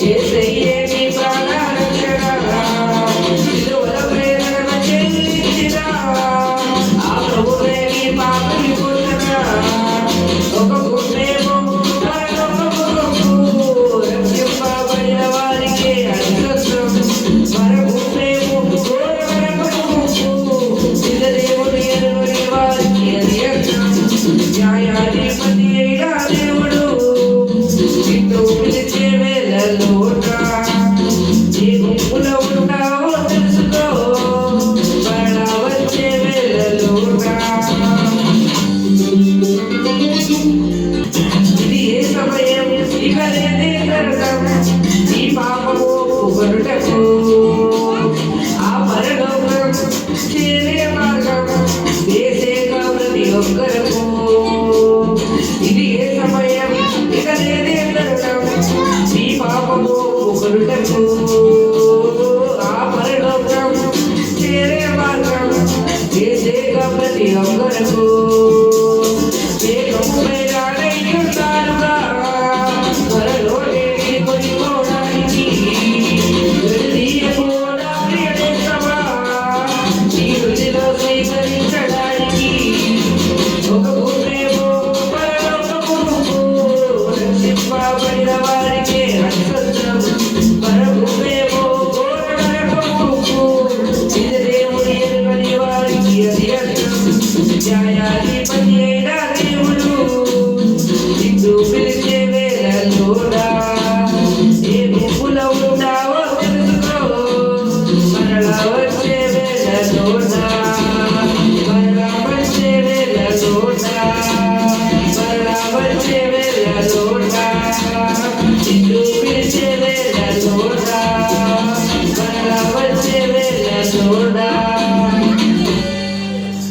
which is దొంగలకు వేగము వేగ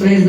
ప్రైజ్